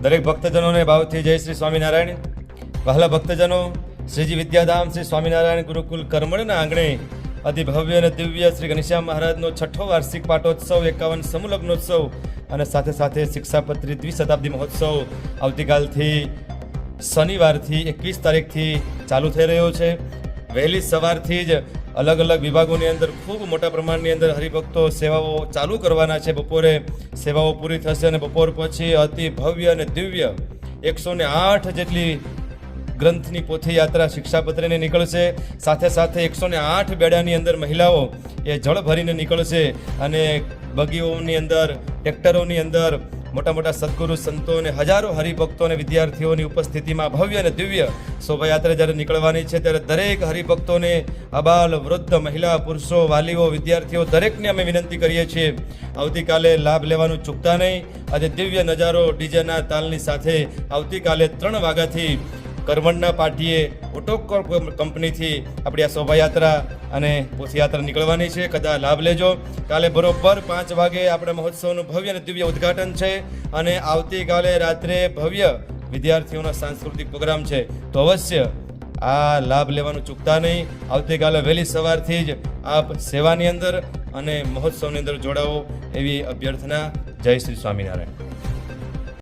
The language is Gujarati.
દરેક ભક્તજનોને ભાવથી જય શ્રી સ્વામિનારાયણ. વહાલા ભક્તજનો, શ્રીજી વિદ્યાધામ શ્રી સ્વામિનારાયણ ગુરુકુલ કર્મણના આંગણે અતિ ભવ્ય અને દિવ્ય શ્રી ઘનશ્યામ મહારાજનો છઠ્ઠો વાર્ષિક પાટોત્સવ, એકાવન સમૂહલગ્નોત્સવ અને સાથે સાથે શિક્ષાપત્રી દ્વિશતાબ્દી મહોત્સવ આવતીકાલથી શનિવારથી એકવીસ તારીખથી ચાલુ થઈ રહ્યો છે. વહેલી સવારથી જ અલગ અલગ વિભાગોની અંદર ખૂબ મોટા પ્રમાણની અંદર હરિભક્તો સેવાઓ ચાલુ કરવાના છે. બપોરે સેવાઓ પૂરી થશે અને બપોર પછી અતિ ભવ્ય અને દિવ્ય એકસો આઠ જેટલી ગ્રંથની પોથી યાત્રા શિક્ષાપત્રીને નીકળશે. સાથે સાથે એકસો આઠ બેડાની અંદર મહિલાઓ એ જળ ભરીને નીકળશે અને બગીઓની અંદર, ટ્રેક્ટરોની અંદર મોટા મોટા સદગુરુ, સંતો અને હજારો હરિભક્તો અને વિદ્યાર્થીઓની ઉપસ્થિતિમાં ભવ્ય અને દિવ્ય શોભાયાત્રા જ્યારે નીકળવાની છે, ત્યારે દરેક હરિભક્તોને અબાલ, વૃદ્ધ, મહિલા, પુરુષો, વાલીઓ, વિદ્યાર્થીઓ દરેકને અમે વિનંતી કરીએ છીએ. આવતીકાલે લાભ લેવાનું ચૂકતા નહીં. આજે દિવ્ય નજારો ડીજેના તાલની સાથે આવતીકાલે ત્રણ વાગ્યાથી કરવણના પાટીએ ઓટોકોર કંપનીથી આપણી આ શોભાયાત્રા અને પોથયાત્રા નીકળવાની છે. કદાચ લાભ લેજો. કાલે બરોબર પાંચ વાગે આપણા મહોત્સવનું ભવ્ય અને દિવ્ય ઉદ્ઘાટન છે અને આવતીકાલે રાત્રે ભવ્ય વિદ્યાર્થીઓનો સાંસ્કૃતિક પ્રોગ્રામ છે. તો અવશ્ય આ લાભ લેવાનું ચૂકતા નહીં. આવતીકાલે વહેલી સવારથી જ આપ સેવાની અંદર અને મહોત્સવની અંદર જોડાવો એવી અભ્યર્થના. જય શ્રી સ્વામિનારાયણ.